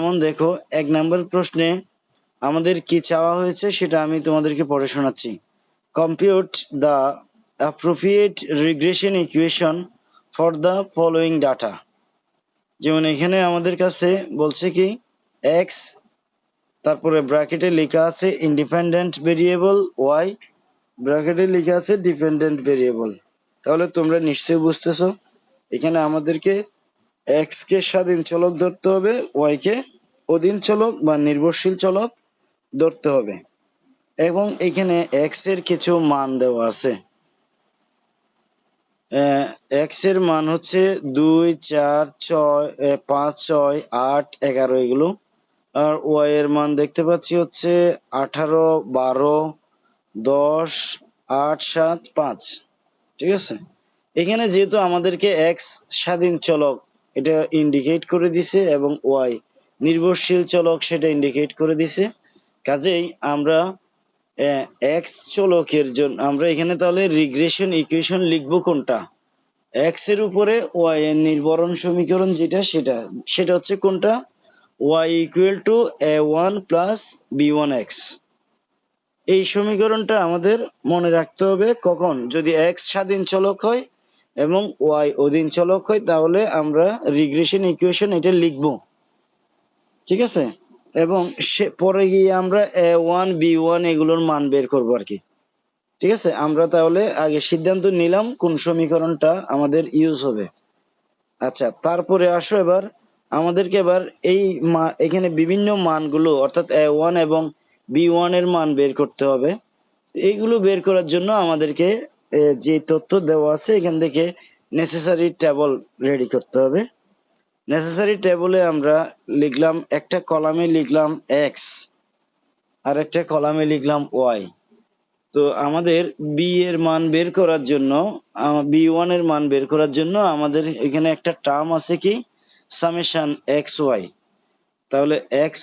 যেমন দেখো, এক নম্বর প্রশ্নে আমাদের কি চাওয়া হয়েছে সেটা আমি তোমাদেরকে পড়ে শোনাচ্ছি। Compute the appropriate regression equation for the following data যেমন এখানে আমাদের কাছে বলছে কি এক্স তারপরে ব্র্যাকেটে লেখা আছে ইন্ডিপেন্ডেন্ট ভেরিয়েবল ওয়াই ব্র্যাকেটে লেখা আছে ডিপেন্ডেন্ট ভেরিয়েবল তাহলে তোমরা নিশ্চয়ই বুঝতেছো। এখানে আমাদেরকে এক্স কে স্বাধীন চলক ধরতে হবে ওয়াই কে অধীন চলক বা নির্ভরশীল চলক ধরতে হবে। এবং এখানে এক্সের কিছু মান দেওয়া আছে। এক্সের মান হচ্ছে দুই, চার, ছয় পাঁচ, ছয়, আট, এগারো এগুলো। আর ওয়াই এর মান দেখতে পাচ্ছি হচ্ছে আঠারো, বারো, দশ, আট, সাত, পাঁচ। ঠিক আছে? এখানে যেহেতু আমাদেরকে এক্স স্বাধীন চলক এটা ইন্ডিকেট করে দিছে এবং ওয়াই নির্ভরশীল চলক সেটা ইন্ডিকেট করে দিছে। কাজেই আমরা এক্স চলকের জন্য আমরা এখানে তাহলে রিগ্রেশন ইকুয়েশন লিখব কোনটা? এক্সের উপরে ওয়াই এর নির্ভরণ সমীকরণ যেটা, সেটা সেটা হচ্ছে কোনটা? Y equal to A one plus B one X এই সমীকরণটা আমাদের মনে রাখতে হবে কখন? যদি এক্স স্বাধীন চলক হয় এবং ওয়াই অধীন চলক হয়, তাহলে আমরা রিগ্রেশন ইকুয়েশন এটা লিখব। ঠিক আছে? এবং সে, পরে গিয়ে আমরা এ ওয়ান বি ওয়ান এগুলোর মান বের করব আর কি। ঠিক আছে? আমরা তাহলে আগে সিদ্ধান্ত নিলাম কোন সমীকরণটা আমাদের ইউজ হবে। আচ্ছা তারপরে আসো এবার। আমাদেরকে এবার এই এখানে বিভিন্ন মানগুলো, অর্থাৎ এ ওয়ান এবং বি ওয়ানের মান বের করতে হবে। এইগুলো বের করার জন্য আমাদেরকে যে তথ্য দেওয়া আছে, এখান থেকে নেসেসারি টেবল রেডি করতে হবে। নেসেসারি টেবলে আমরা লিখলাম, একটা কলামে লিখলাম এক্স আর একটা কলামে লিখলাম ওয়াই তো আমাদের বি এর মান বের করার জন্য বি ওয়ানের মান বের করার জন্য আমাদের এখানে একটা টার্ম আছে কি? সামেশন এক্স ওয়াই তাহলে এক্স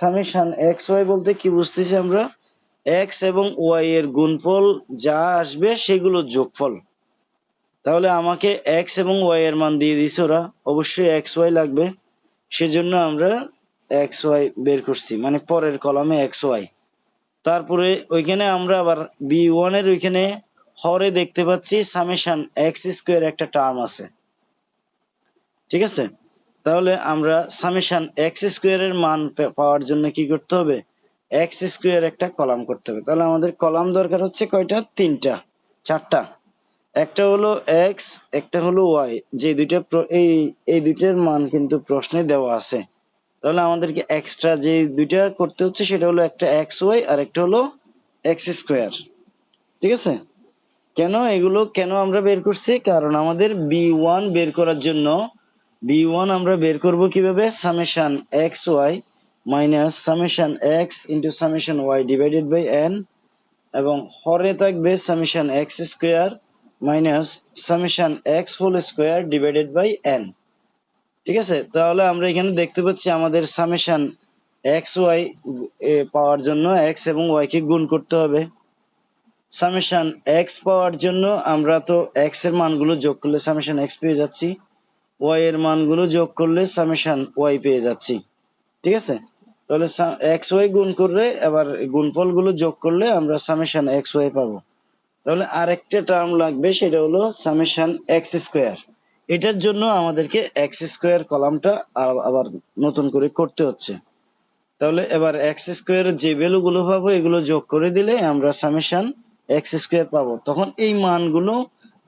সামেশন এক্স ওয়াই বলতে কি বুঝতেছি আমরা? এক্স এবং ওয়াই এর গুণফল যা আসবে সেগুলো যোগফল। তাহলে আমাকে এক্স এবং ওয়াই এর মান দিয়ে দিছে ওরা। অবশ্যই এক্স ওয়াই লাগবে। সেজন্য আমরা এক্স ওয়াই বের করছি। মানে পরের কলামে এক্স ওয়াই। তারপরে ওইখানে আমরা আবার বি ওয়ানের ওইখানে হরে দেখতে পাচ্ছি, সামেশন এক্স স্কোয়ার একটা টার্ম আছে। ঠিক আছে? তাহলে আমরা সামেশান এক্স স্কোয়ার এর মান পাওয়ার জন্য কি করতে হবে? এক্স স্কোয়ার একটা কলাম করতে হবে। তাহলে আমাদের কলাম দরকার হচ্ছে কয়টা? তিনটা, চারটা। একটা হলো এক্স একটা হলো ওয়াই যে দুইটা এই এই দুইটার মান কিন্তু প্রশ্নে দেওয়া আছে। তাহলে আমাদেরকে এক্সট্রা যে দুইটা করতে হচ্ছে সেটা হলো একটা এক্স ওয়াই আর একটা হলো এক্স স্কোয়ার ঠিক আছে? কেন এগুলো কেন আমরা বের করছি? কারণ আমাদের বি ওয়ান বের করার জন্য বি ওয়ান আমরা বের করব কীভাবে? Summation X Y minus summation X into summation Y divided by N এবং হরে থাকবে summation X square minus summation X whole square divided by N ঠিক আছে? তাহলে আমরা এখানে দেখতে পাচ্ছি আমাদের সামেশন এক্স ওয়াই পাওয়ার জন্য এক্স এবং ওয়াই কে গুণ করতে হবে। সামেশন এক্স পাওয়ার জন্য আমরা তো এক্সের মানগুলো যোগ করলে সামেশন এক্স পেয়ে যাচ্ছি ওয়াই এর মানগুলো যোগ করলে সামেশন ওয়াই পেয়ে যাচ্ছি। ঠিক আছে? তাহলে এক্স ওয়াই গুণ করলে, এবার গুণফলগুলো যোগ করলে আমরা সামেশন এক্স ওয়াই পাবো। তাহলে আরেকটা টার্ম লাগবে, সেটা হলো সামেশন এক্স স্কোয়ার এটার জন্য আমাদেরকে এক্স স্কোয়ার কলামটা আবার নতুন করে করতে হচ্ছে। তাহলে এবার এক্স স্কোয়ার যে ভ্যালু গুলো পাবো, এগুলো যোগ করে দিলে আমরা সামেশন এক্স স্কোয়ার পাবো। তখন এই মানগুলো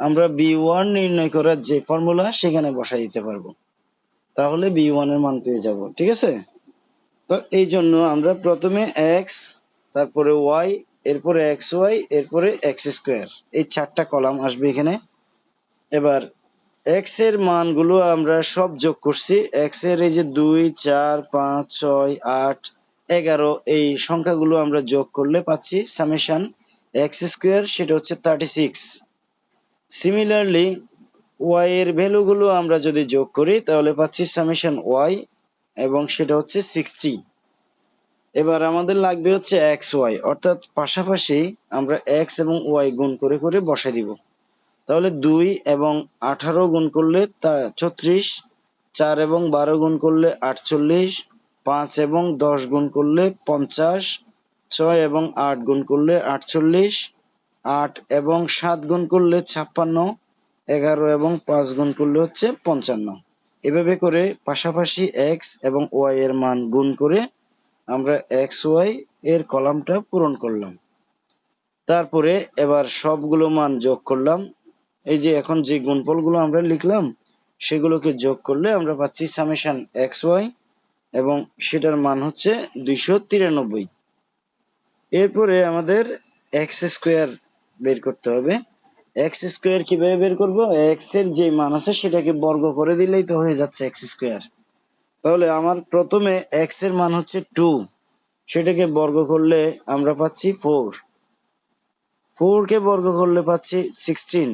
আমরা বি ওয়ান নির্ণয় করার যে ফর্মুলা সেখানে বসাই দিতে পারব। তাহলে বি ওয়ানের মান পেয়ে যাব, ঠিক আছে? তো এই জন্য আমরা প্রথমে এক্স তারপরে ওয়াই এরপরে এক্স ওয়াই এরপরে এক্স স্কোয়ার এই চারটা কলাম আসবে এখানে। এবার এক্সের মানগুলো আমরা সব যোগ করছি। এক্সের এই যে দুই, চার, পাঁচ, ছয়, আট, এগারো, এই সংখ্যাগুলো আমরা যোগ করলে পাচ্ছি সামেশান এক্স স্কোয়ার সেটা হচ্ছে থার্টি সিক্স সিমিলারলি ওয়াই এর ভ্যালু গুলো আমরা যদি যোগ করি, তাহলে পাচ্ছি সামেশন ওয়াই এবং সেটা হচ্ছে সিক্সটি এবার আমাদের লাগবে হচ্ছে এক্স ওয়াই অর্থাৎ পাশাপাশি আমরা এক্স এবং ওয়াই গুণ করে করে বসাই দিব। তাহলে দুই এবং আঠারো গুণ করলে তা ছত্রিশ, চার এবং বারো গুণ করলে আটচল্লিশ, পাঁচ এবং দশ গুণ করলে পঞ্চাশ, ছয় এবং আট গুণ করলে আটচল্লিশ, আট এবং সাত গুণ করলে ছাপ্পান্ন, এগারো এবং পাঁচ গুণ করলে হচ্ছে পঞ্চান্ন। এভাবে করে পাশাপাশি এক্স এবং ওয়াই এর মান গুণ করে আমরা এক্স, ওয়াই এর কলামটা পূরণ করলাম। তারপরে এবার সবগুলো মান যোগ করলাম। এই যে এখন যে গুণফলগুলো আমরা লিখলাম, সেগুলোকে যোগ করলে আমরা পাচ্ছি সামেশন এক্স, ওয়াই এবং সেটার মান হচ্ছে দুইশো তিরানব্বই। এরপরে আমাদের এক্স স্কোয়ার বের করতে হবে। এক্স স্কোয়ার কীভাবে বের করব? এক্সের যে মান আছে, সেটাকে বর্গ করে দিলেই তো হয়ে যাচ্ছে এক্স স্কোয়ার তাহলে আমার প্রথমে এক্সের মান হচ্ছে টু সেটাকে বর্গ করলে আমরা পাচ্ছি ফোর ফোর কে বর্গ করলে পাচ্ছি সিক্সটিন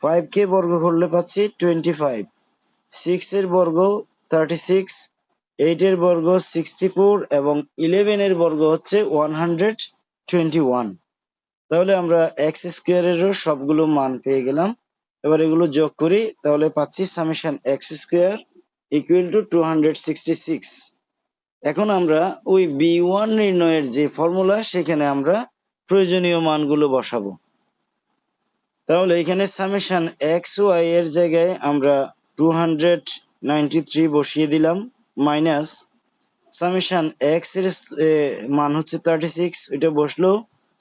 ফাইভ কে বর্গ করলে পাচ্ছি টোয়েন্টি ফাইভ সিক্স এর বর্গ থার্টি সিক্স এইট এর বর্গ সিক্সটি ফোর এবং ইলেভেন এর বর্গ হচ্ছে ওয়ান হান্ড্রেড টোয়েন্টি ওয়ান তাহলে আমরা এক্স স্কোয়ারেরও সবগুলো মান পেয়ে গেলাম। এবার এগুলো যোগ করি, তাহলে পাচ্ছি summation X square equal to two hundred sixty six এখন আমরা ওই বি ওয়ান নির্ণয়ের যে ফর্মুলা সেখানে আমরা প্রয়োজনীয় মানগুলো বসাবো। তাহলে এখানে সামেশন এক্স ওয়াই এর জায়গায় আমরা টু হান্ড্রেড নাইনটি থ্রি বসিয়ে দিলাম মাইনাস সামেশন এক্সের মান হচ্ছে থার্টি সিক্স এটা বসল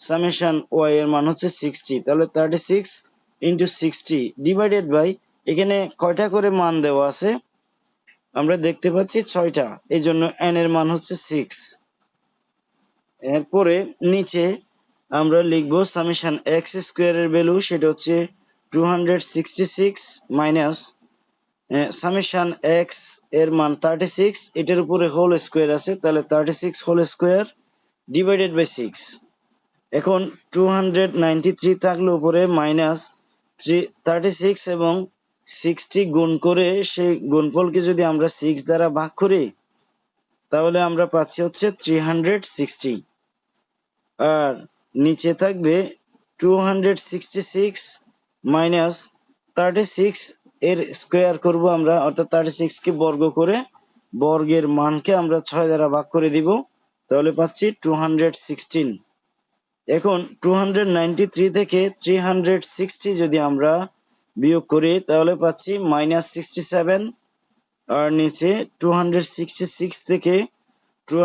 সামেশন ওয়াই এর মান হচ্ছে সিক্সটি তাহলে thirty six into sixty divided by এখানে কয়টা করে মান দেওয়া আছে? আমরা দেখতে পাচ্ছি ছয়টা এই জন্য এন এর মান হচ্ছে সিক্স এরপরে নিচে আমরা লিখব সামেশন এক্স স্কোয়ার এর ভ্যালু সেটা হচ্ছে two hundred sixty six minus summation এক্সের মান থার্টি সিক্স এটার উপরে হোল স্কোয়ার আছে, তাহলে thirty six whole square divided by six এখন টু হান্ড্রেড নাইনটি থ্রি থাকলে উপরে মাইনাস থ্রি থার্টি সিক্স এবং সিক্সটি গুণ করে সেই গুণফলকে যদি আমরা সিক্স দ্বারা ভাগ করি, তাহলে আমরা পাচ্ছি হচ্ছে থ্রি হান্ড্রেড সিক্সটি আর নিচে থাকবে two hundred sixty six minus thirty six এর স্কোয়ার করব আমরা, অর্থাৎ থার্টি সিক্স কে বর্গ করে বর্গের মানকে আমরা ছয় দ্বারা ভাগ করে দিব, তাহলে পাচ্ছি টু হান্ড্রেড সিক্সটিন এখন টু থেকে থ্রি যদি আমরা বিয়োগ করি, তাহলে পাচ্ছি মাইনাস সিক্সটি সেভেন আর নিচে টু থেকে টু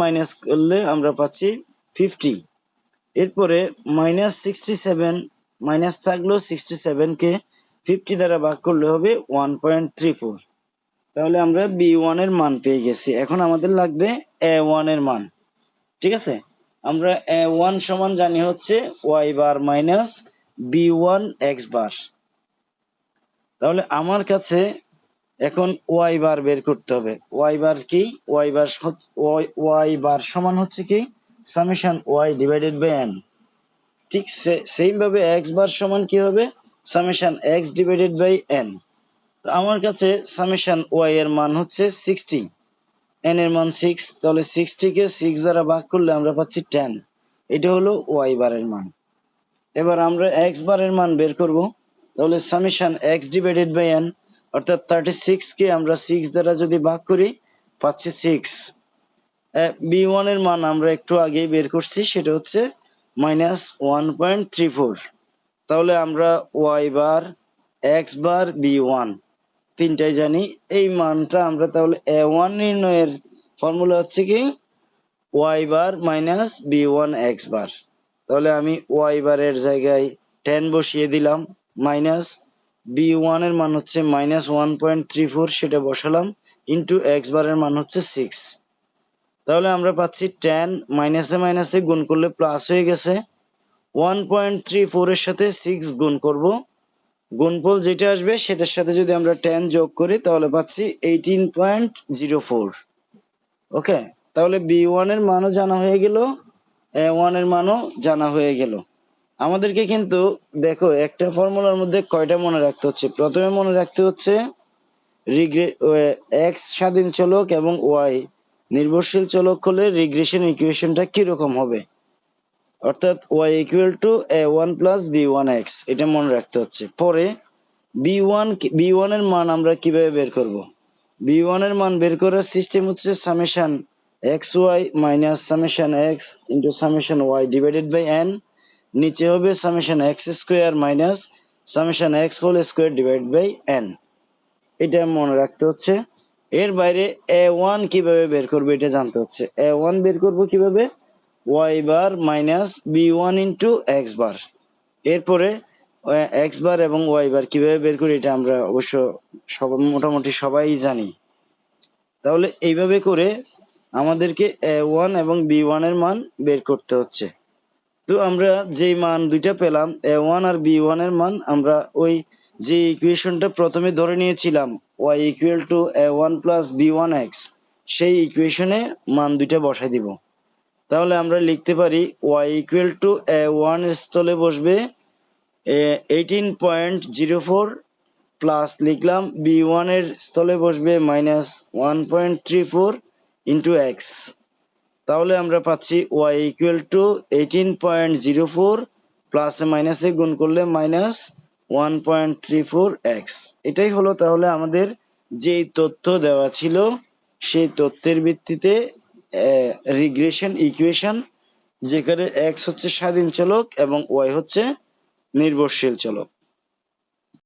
মাইনাস করলে আমরা পাচ্ছি ফিফটি এরপরে মাইনাস সিক্সটি সেভেন মাইনাস থাকলেও সিক্সটি সেভেনকে ফিফটি দ্বারা ভাগ করলে হবে ওয়ান পয়েন্ট থ্রি ফোর তাহলে আমরা বি ওয়ানের মান পেয়ে গেছি। এখন আমাদের লাগবে এ ওয়ানের মান। ঠিক আছে? আমরা ওয়ান সমান জানি হচ্ছে Y bar minus B one X bar. তাহলে আমার কাছে এখন ওয়াই বার বের করতে হবে। ওয়াই বার কি? ওয়াই বার ওয়াই বার সমান হচ্ছে কি? Summation Y divided by N ঠিক সেম ভাবে এক্স বার সমান কি হবে? Summation X divided by N আমার কাছে সামেশন ওয়াই এর মান হচ্ছে সিক্সটি এন এর মান সিক্স তাহলে সিক্সটি কে সিক্স দ্বারা ভাগ করলে আমরা পাচ্ছি টেন এটা হলো ওয়াই বারের মান। এবার আমরা এক্স বারের মান বের করব। তাহলে summation X divided by N অর্থাৎ থার্টি সিক্স কে আমরা সিক্স দ্বারা যদি ভাগ করি, পাচ্ছি সিক্স বি ওয়ানের মান আমরা একটু আগেই বের করছি, সেটা হচ্ছে minus one point three four তাহলে আমরা Y bar X bar B one তিনটাই জানি। এই মানটা আমরা তাহলে এ ওয়ান নির্ণয়ের ফর্মুলা হচ্ছে কি? Y bar minus B one X bar তাহলে আমি ওয়াই বারের জায়গায় টেন বসিয়ে দিলাম মাইনাস বি ওয়ানের মান হচ্ছে minus one point three four সেটা বসালাম ইন্টু এক্স বারের মান হচ্ছে সিক্স তাহলে আমরা পাচ্ছি টেন মাইনাসে মাইনাসে গুণ করলে প্লাস হয়ে গেছে। ওয়ান পয়েন্ট থ্রি ফোর এর সাথে সিক্স গুণ করব। গুণফল যেটা আসবে, সেটার সাথে যদি আমরা টেন যোগ করি, তাহলে পাচ্ছি eighteen point zero four okay? তাহলে বি ওয়ানের মানও জানা হয়ে গেল, এ ওয়ানের মানও জানা হয়ে গেল। আমাদেরকে কিন্তু, দেখো, একটা ফর্মুলার মধ্যে কয়টা মনে রাখতে হচ্ছে? প্রথমে মনে রাখতে হচ্ছে এক্স স্বাধীন চলক এবং ওয়াই নির্ভরশীল চলক হলে রিগ্রেশন ইকুয়েশনটা কীরকম হবে? অর্থাৎ Y equal to A one plus B one X এটা মনে রাখতে হচ্ছে। পরে বি ওয়ান বি ওয়ানের মান আমরা কীভাবে বের করব? বি ওয়ানের মান বের করার সিস্টেম হচ্ছে summation X Y minus summation X into summation Y divided by N নিচে হবে summation X square minus summation X whole square divide by N এটা মনে রাখতে হচ্ছে। এর বাইরে এ ওয়ান কীভাবে বের করব এটা জানতে হচ্ছে। এ ওয়ান বের করব কীভাবে? Y bar minus B one into X bar এরপরে এক্স বার এবং ওয়াই বার কীভাবে বের করি এটা আমরা অবশ্য সব, মোটামুটি সবাই জানি। তাহলে এইভাবে করে আমাদেরকে এ ওয়ান এবং বি ওয়ানের মান বের করতে হচ্ছে। তো আমরা যেই মান দুইটা পেলাম এ ওয়ান আর বি ওয়ানের মান, আমরা ওই যে ইকুয়েশনটা প্রথমে ধরে নিয়েছিলাম Y equal to A one plus B one X সেই ইকুয়েশনে মান দুইটা বসাই দিব। তাহলে আমরা লিখতে পারি Y equal to A one স্থলে বসবে eighteen point zero four plus লিখলাম বি ওয়ানের স্থলে বসবে minus one point three four into X তাহলে আমরা পাচ্ছি Y equal to eighteen point zero four প্লাসে মাইনাসে গুণ করলে minus one point three four X এটাই হলো তাহলে আমাদের যেই তথ্য দেওয়া ছিল সেই তথ্যের ভিত্তিতে রিগ্রেশন ইকুয়েশন যেখানে এক্স হচ্ছে স্বাধীন চলক এবং ওয়াই হচ্ছে নির্ভরশীল চলক।